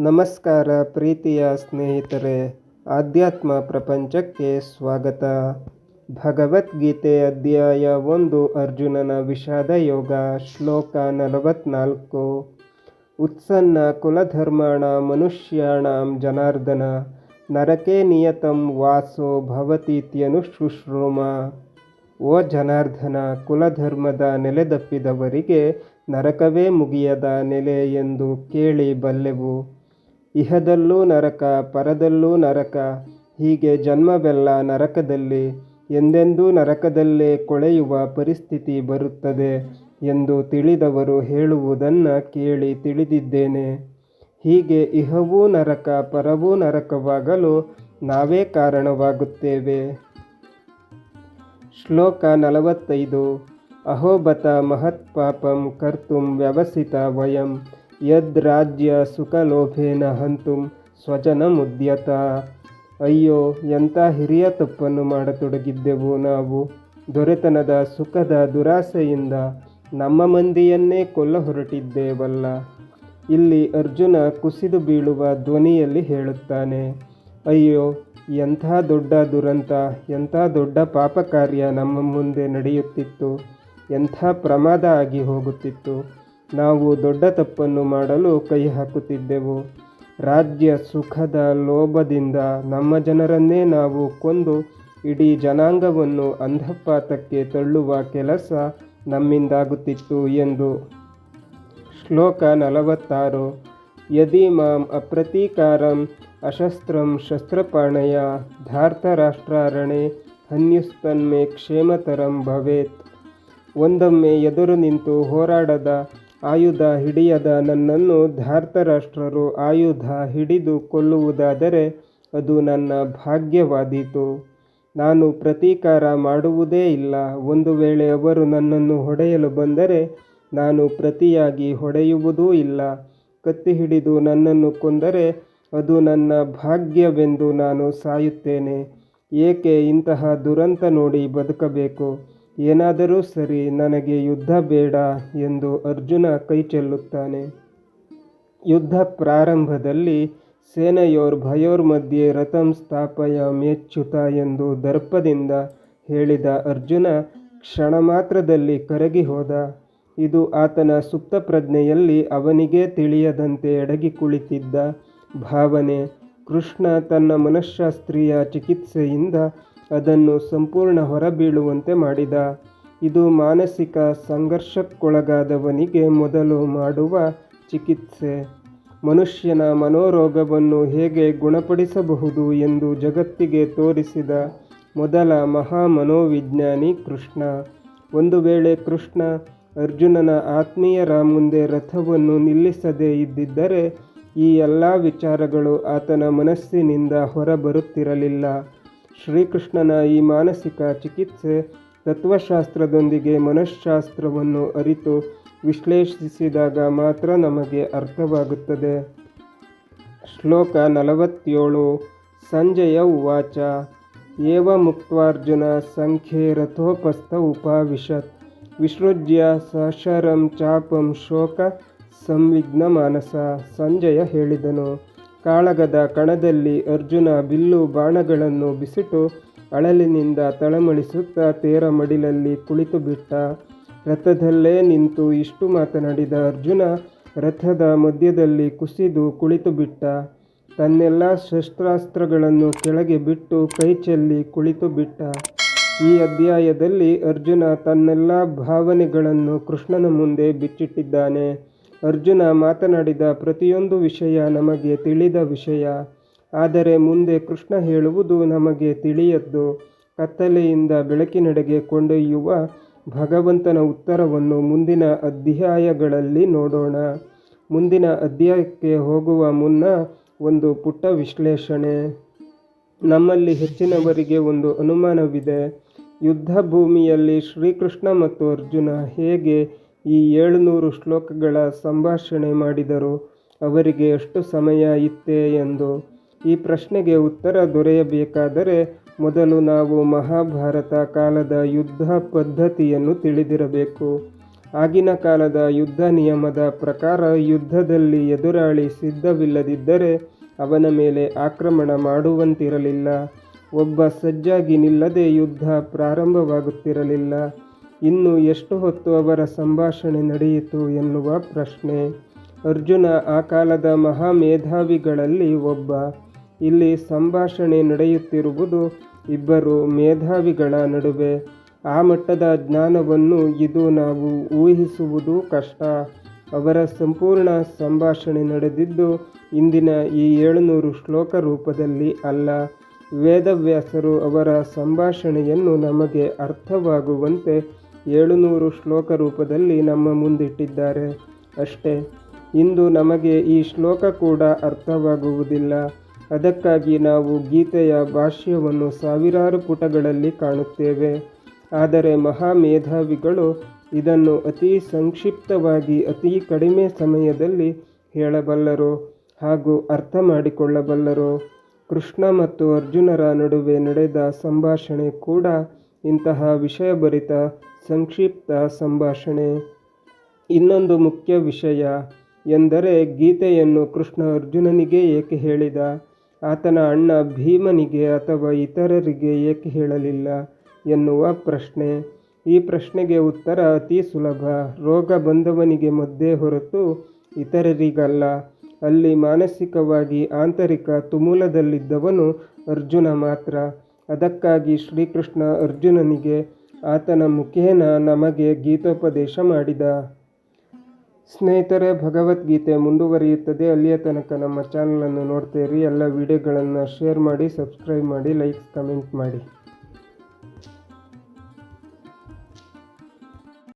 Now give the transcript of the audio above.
ನಮಸ್ಕಾರ ಪ್ರೀತಿಯ ಸ್ನೇಹಿತರೆ, ಆಧ್ಯಾತ್ಮ ಪ್ರಪಂಚಕ್ಕೆ ಸ್ವಾಗತ. ಭಗವದ್ಗೀತೆ ಅಧ್ಯಾಯ ಒಂದು, ಅರ್ಜುನನ ವಿಷಾದ ಯೋಗ, ಶ್ಲೋಕ ನಲವತ್ನಾಲ್ಕು. ಉತ್ಸನ್ನ ಕುಲಧರ್ಮಾಣ, ಮನುಷ್ಯಾಣಾಂ ಜನಾರ್ದನ, ನರಕೆ ನಿಯತಂ ವಾಸೋ ಭವತೀತ್ಯನುಶುಶ್ರೂಮ ಓ ಜನಾರ್ದನ, ಕುಲಧರ್ಮದ ನೆಲೆದಪ್ಪಿದವರಿಗೆ ನರಕವೇ ಮುಗಿಯದ ನೆಲೆ ಎಂದು ಕೇಳಿ ಬಲ್ಲೆವು. ಇಹದಲ್ಲೂ ನರಕ, ಪರದಲ್ಲೂ ನರಕ, ಹೀಗೆ ಜನ್ಮವೆಲ್ಲ ನರಕದಲ್ಲಿ, ಎಂದೆಂದೂ ನರಕದಲ್ಲೇ ಕೊಳೆಯುವ ಪರಿಸ್ಥಿತಿ ಬರುತ್ತದೆ ಎಂದು ತಿಳಿದವರು ಹೇಳುವುದನ್ನು ಕೇಳಿ ತಿಳಿದಿದ್ದೇನೆ. ಹೀಗೆ ಇಹವೂ ನರಕ, ಪರವೂ ನರಕವಾಗಲು ನಾವೇ ಕಾರಣವಾಗುತ್ತೇವೆ. ಶ್ಲೋಕ ನಲವತ್ತೈದು ಅಹೋಬತ ಮಹತ್ಪಾಪಂ ಕರ್ತುಂ ವ್ಯವಸಿತ ವಯಂ. ಯದ್ ರಾಜ್ಯ ಸುಖಲೋಭೇನ ಹಂತುಂ ಸ್ವಜನಮುದ್ಯತ. ಅಯ್ಯೋ, ಎಂಥ ಹಿರಿಯ ತಪ್ಪನ್ನು ಮಾಡತೊಡಗಿದ್ದೆವು ನಾವು. ದೊರೆತನದ ಸುಖದ ದುರಾಸೆಯಿಂದ ನಮ್ಮ ಮಂದಿಯನ್ನೇ ಕೊಲ್ಲ ಹೊರಟಿದ್ದೇವಲ್ಲ. ಇಲ್ಲಿ ಅರ್ಜುನ ಕುಸಿದು ಬೀಳುವ ಧ್ವನಿಯಲ್ಲಿ ಹೇಳುತ್ತಾನೆ, ಅಯ್ಯೋ, ಎಂಥ ದೊಡ್ಡ ದುರಂತ, ಎಂಥ ದೊಡ್ಡ ಪಾಪ ಕಾರ್ಯ ನಮ್ಮ ಮುಂದೆ ನಡೆಯುತ್ತಿತ್ತು. ಎಂಥ ಪ್ರಮಾದ ಆಗಿ ಹೋಗುತ್ತಿತ್ತು. ನಾವು ದೊಡ್ಡ ತಪ್ಪನ್ನು ಮಾಡಲು ಕೈ ಹಾಕುತ್ತಿದ್ದೆವು. ರಾಜ್ಯ ಸುಖದ ಲೋಭದಿಂದ ನಮ್ಮ ಜನರನ್ನೇ ನಾವು ಕೊಂದು ಇಡೀ ಜನಾಂಗವನ್ನು ಅಂಧಪಾತಕ್ಕೆ ತಳ್ಳುವ ಕೆಲಸ ನಮ್ಮಿಂದಾಗುತ್ತಿತ್ತು ಎಂದು. ಶ್ಲೋಕ ನಲವತ್ತಾರು. ಯದಿ ಮಾಂ ಅಪ್ರತೀಕಾರಂ ಅಶಸ್ತ್ರಂ ಶಸ್ತ್ರಪಾಣಯ ಧಾರ್ತರಾಷ್ಟ್ರಾರಣೆ ಹನ್ಯುಸ್ತನ್ಮೆ ಕ್ಷೇಮತರಂ ಭವೇತ್. ಒಂದೊಮ್ಮೆ ಎದುರು ನಿಂತು ಹೋರಾಡದ ಆಯುಧ ಹಿಡಿಯದ ನನ್ನನ್ನು ಧಾರ್ತರಾಷ್ಟ್ರರು ಆಯುಧ ಹಿಡಿದು ಕೊಲ್ಲುವುದಾದರೆ ಅದು ನನ್ನ ಭಾಗ್ಯವಾದೀತು. ನಾನು ಪ್ರತೀಕಾರ ಮಾಡುವುದೇ ಇಲ್ಲ. ಒಂದು ವೇಳೆ ಅವರು ನನ್ನನ್ನು ಹೊಡೆಯಲು ಬಂದರೆ ನಾನು ಪ್ರತಿಯಾಗಿ ಹೊಡೆಯುವುದೂ ಇಲ್ಲ. ಕತ್ತಿ ಹಿಡಿದು ನನ್ನನ್ನು ಕೊಂದರೆ ಅದು ನನ್ನ ಭಾಗ್ಯವೆಂದು ನಾನು ಸಾಯುತ್ತೇನೆ. ಏಕೆ ಇಂತಹ ದುರಂತ ನೋಡಿ ಬದುಕಬೇಕು? ಏನಾದರೂ ಸರಿ, ನನಗೆ ಯುದ್ಧ ಬೇಡ ಎಂದು ಅರ್ಜುನ ಕೈ ಚೆಲ್ಲುತ್ತಾನೆ. ಯುದ್ಧ ಪ್ರಾರಂಭದಲ್ಲಿ ಸೇನೆಯೋರ್ ಭಯೋರ್ ಮಧ್ಯೆ ರಥಂ ಸ್ಥಾಪಯ ಮೇಚ್ಯುತ ಎಂದು ದರ್ಪದಿಂದ ಹೇಳಿದ ಅರ್ಜುನ ಕ್ಷಣ ಮಾತ್ರದಲ್ಲಿ ಕರಗಿ ಹೋದ. ಇದು ಆತನ ಸುಪ್ತ ಪ್ರಜ್ಞೆಯಲ್ಲಿ ಅವನಿಗೇ ತಿಳಿಯದಂತೆ ಅಡಗಿ ಕುಳಿತಿದ್ದ ಭಾವನೆ. ಕೃಷ್ಣ ತನ್ನ ಮನಃಶಾಸ್ತ್ರೀಯ ಚಿಕಿತ್ಸೆಯಿಂದ ಅದನ್ನು ಸಂಪೂರ್ಣ ಹೊರಬೀಳುವಂತೆ ಮಾಡಿದ. ಇದು ಮಾನಸಿಕ ಸಂಘರ್ಷಕ್ಕೊಳಗಾದವನಿಗೆ ಮೊದಲು ಮಾಡುವ ಚಿಕಿತ್ಸೆ. ಮನುಷ್ಯನ ಮನೋರೋಗವನ್ನು ಹೇಗೆ ಗುಣಪಡಿಸಬಹುದು ಎಂದು ಜಗತ್ತಿಗೆ ತೋರಿಸಿದ ಮೊದಲ ಮಹಾ ಮನೋವಿಜ್ಞಾನಿ ಕೃಷ್ಣ. ಒಂದು ವೇಳೆ ಕೃಷ್ಣ ಅರ್ಜುನನ ಆತ್ಮೀಯರ ಮುಂದೆ ರಥವನ್ನು ನಿಲ್ಲಿಸದೇ ಇದ್ದಿದ್ದರೆ ಈ ಎಲ್ಲ ವಿಚಾರಗಳು ಆತನ ಮನಸ್ಸಿನಿಂದ ಹೊರಬರುತ್ತಿರಲಿಲ್ಲ. ಶ್ರೀಕೃಷ್ಣನ ಈ ಮಾನಸಿಕ ಚಿಕಿತ್ಸೆ ತತ್ವಶಾಸ್ತ್ರದೊಂದಿಗೆ ಮನಃಶಾಸ್ತ್ರವನ್ನು ಅರಿತು ವಿಶ್ಲೇಷಿಸಿದಾಗ ಮಾತ್ರ ನಮಗೆ ಅರ್ಥವಾಗುತ್ತದೆ. ಶ್ಲೋಕ ನಲವತ್ತೇಳು, ಸಂಜಯ ಉವಾಚ. ಏವ ಮುಕ್ತಾರ್ಜುನ ಸಂಖ್ಯೆ ರಥೋಪಸ್ಥ ಉಪಾವಿಶತ್. ವಿಸೃಜ್ಯ ಸಶರಂ ಚಾಪಂ ಶೋಕ ಸಂವಿಘ್ನ ಮಾನಸ. ಸಂಜಯ ಹೇಳಿದನು. ಕಾಳಗದ ಕಣದಲ್ಲಿ ಅರ್ಜುನ ಬಿಲ್ಲು ಬಾಣಗಳನ್ನು ಬಿಸಿಟು ಅಳಲಿನಿಂದ ತಳಮಳಿಸುತ್ತಾ ತೇರ ಮಡಿಲಲ್ಲಿ ಕುಳಿತು ಬಿಟ್ಟ. ರಥದಲ್ಲೇ ನಿಂತು ಇಷ್ಟು ಮಾತನಾಡಿದ ಅರ್ಜುನ ರಥದ ಮಧ್ಯದಲ್ಲಿ ಕುಸಿದು ಕುಳಿತು ಬಿಟ್ಟ. ತನ್ನೆಲ್ಲ ಶಸ್ತ್ರಾಸ್ತ್ರಗಳನ್ನು ಕೆಳಗೆ ಬಿಟ್ಟು ಕೈ ಚೆಲ್ಲಿ ಕುಳಿತು ಬಿಟ್ಟ. ಈ ಅಧ್ಯಾಯದಲ್ಲಿ ಅರ್ಜುನ ತನ್ನೆಲ್ಲ ಭಾವನೆಗಳನ್ನು ಕೃಷ್ಣನ ಮುಂದೆ ಬಿಚ್ಚಿಟ್ಟಿದ್ದಾನೆ. ಅರ್ಜುನ ಮಾತನಾಡಿದ ಪ್ರತಿಯೊಂದು ವಿಷಯ ನಮಗೆ ತಿಳಿದ ವಿಷಯ. ಆದರೆ ಮುಂದೆ ಕೃಷ್ಣ ಹೇಳುವುದು ನಮಗೆ ತಿಳಿಯದ್ದು. ಕತ್ತಲೆಯಿಂದ ಬೆಳಕಿನೆಡೆಗೆ ಕೊಂಡೊಯ್ಯುವ ಭಗವಂತನ ಉತ್ತರವನ್ನು ಮುಂದಿನ ಅಧ್ಯಾಯಗಳಲ್ಲಿ ನೋಡೋಣ. ಮುಂದಿನ ಅಧ್ಯಾಯಕ್ಕೆ ಹೋಗುವ ಮುನ್ನ ಒಂದು ಪುಟ್ಟ ವಿಶ್ಲೇಷಣೆ. ನಮ್ಮಲ್ಲಿ ಹೆಚ್ಚಿನವರಿಗೆ ಒಂದು ಅನುಮಾನವಿದೆ. ಯುದ್ಧ ಭೂಮಿಯಲ್ಲಿ ಶ್ರೀಕೃಷ್ಣ ಮತ್ತು ಅರ್ಜುನ ಹೇಗೆ ಈ ಏಳುನೂರು ಶ್ಲೋಕಗಳ ಸಂಭಾಷಣೆ ಮಾಡಿದರು. ಅವರಿಗೆ ಎಷ್ಟು ಸಮಯ ಇತ್ತೇ ಎಂದು ಈ ಪ್ರಶ್ನೆಗೆ ಉತ್ತರ ದೊರೆಯಬೇಕಾದರೆ ಮೊದಲು ನಾವು ಮಹಾಭಾರತ ಕಾಲದ ಯುದ್ಧ ಪದ್ಧತಿಯನ್ನು ತಿಳಿದಿರಬೇಕು. ಆಗಿನ ಕಾಲದ ಯುದ್ಧ ನಿಯಮದ ಪ್ರಕಾರ ಯುದ್ಧದಲ್ಲಿ ಎದುರಾಳಿ ಸಿದ್ಧವಿಲ್ಲದಿದ್ದರೆ ಅವನ ಮೇಲೆ ಆಕ್ರಮಣ ಮಾಡುವಂತಿರಲಿಲ್ಲ. ಒಬ್ಬ ಸಜ್ಜಾಗಿ ನಿಲ್ಲದೆ ಯುದ್ಧ ಪ್ರಾರಂಭವಾಗುತ್ತಿರಲಿಲ್ಲ. ಇನ್ನು ಎಷ್ಟು ಹೊತ್ತು ಅವರ ಸಂಭಾಷಣೆ ನಡೆಯಿತು ಎನ್ನುವ ಪ್ರಶ್ನೆ. ಅರ್ಜುನ ಆ ಕಾಲದ ಮಹಾಮೇಧಾವಿಗಳಲ್ಲಿ ಒಬ್ಬ. ಇಲ್ಲಿ ಸಂಭಾಷಣೆ ನಡೆಯುತ್ತಿರುವುದು ಇಬ್ಬರು ಮೇಧಾವಿಗಳ ನಡುವೆ. ಆ ಮಟ್ಟದ ಜ್ಞಾನವನ್ನು ಇದು ನಾವು ಊಹಿಸುವುದು ಕಷ್ಟ. ಅವರ ಸಂಪೂರ್ಣ ಸಂಭಾಷಣೆ ನಡೆದಿದ್ದು ಇಂದಿನ ಈ ಏಳುನೂರು ಶ್ಲೋಕ ರೂಪದಲ್ಲಿ ಅಲ್ಲ. ವೇದವ್ಯಾಸರು ಅವರ ಸಂಭಾಷಣೆಯನ್ನು ನಮಗೆ ಅರ್ಥವಾಗುವಂತೆ ಏಳುನೂರು ಶ್ಲೋಕ ರೂಪದಲ್ಲಿ ನಮ್ಮ ಮುಂದಿಟ್ಟಿದ್ದಾರೆ. ಅಷ್ಟೇ, ಇಂದು ನಮಗೆ ಈ ಶ್ಲೋಕ ಕೂಡ ಅರ್ಥವಾಗುವುದಿಲ್ಲ. ಅದಕ್ಕಾಗಿ ನಾವು ಗೀತೆಯ ಭಾಷ್ಯವನ್ನು ಸಾವಿರಾರು ಪುಟಗಳಲ್ಲಿ ಕಾಣುತ್ತೇವೆ. ಆದರೆ ಮಹಾಮೇಧಾವಿಗಳು ಇದನ್ನು ಅತಿ ಸಂಕ್ಷಿಪ್ತವಾಗಿ, ಅತಿ ಕಡಿಮೆ ಸಮಯದಲ್ಲಿ ಹೇಳಬಲ್ಲರು ಹಾಗೂ ಅರ್ಥ ಮಾಡಿಕೊಳ್ಳಬಲ್ಲರು. ಕೃಷ್ಣ ಮತ್ತು ಅರ್ಜುನರ ನಡುವೆ ನಡೆದ ಸಂಭಾಷಣೆ ಕೂಡ ಇಂತಹ ವಿಷಯಭರಿತ ಸಂಕ್ಷಿಪ್ತ ಸಂಭಾಷಣೆ. ಇನ್ನೊಂದು ಮುಖ್ಯ ವಿಷಯ ಎಂದರೆ ಗೀತೆಯನ್ನು ಕೃಷ್ಣ ಅರ್ಜುನನಿಗೆ ಏಕೆ ಹೇಳಿದ? ಆತನ ಅಣ್ಣ ಭೀಮನಿಗೆ ಅಥವಾ ಇತರರಿಗೆ ಏಕೆ ಹೇಳಲಿಲ್ಲ ಎನ್ನುವ ಪ್ರಶ್ನೆ. ಈ ಪ್ರಶ್ನೆಗೆ ಉತ್ತರ ಅತಿ ಸುಲಭ. ರೋಗ ಬಂದವನಿಗೆ ಮದ್ದೇ ಹೊರತು ಇತರರಿಗಲ್ಲ. ಅಲ್ಲಿ ಮಾನಸಿಕವಾಗಿ ಆಂತರಿಕ ತುಮೂಲದಲ್ಲಿದ್ದವನು ಅರ್ಜುನ ಮಾತ್ರ. ಅದಕ್ಕಾಗಿ ಶ್ರೀಕೃಷ್ಣ ಅರ್ಜುನನಿಗೆ ಆತನ ಮುಖೇನ ನಮಗೆ ಗೀತೋಪದೇಶ ಮಾಡಿದ. ಸ್ನೇಹಿತರೆ, ಭಗವದ್ಗೀತೆ ಮುಂದುವರಿಯುತ್ತದೆ. ಅಲ್ಲಿಯ ತನಕ ನಮ್ಮ ಚಾನಲನ್ನು ನೋಡ್ತೀರಿ ಎಲ್ಲ ವಿಡಿಯೋಗಳನ್ನು ಶೇರ್ ಮಾಡಿ ಸಬ್ಸ್ಕ್ರೈಬ್ ಮಾಡಿ ಲೈಕ್ಸ್ ಕಮೆಂಟ್ ಮಾಡಿ.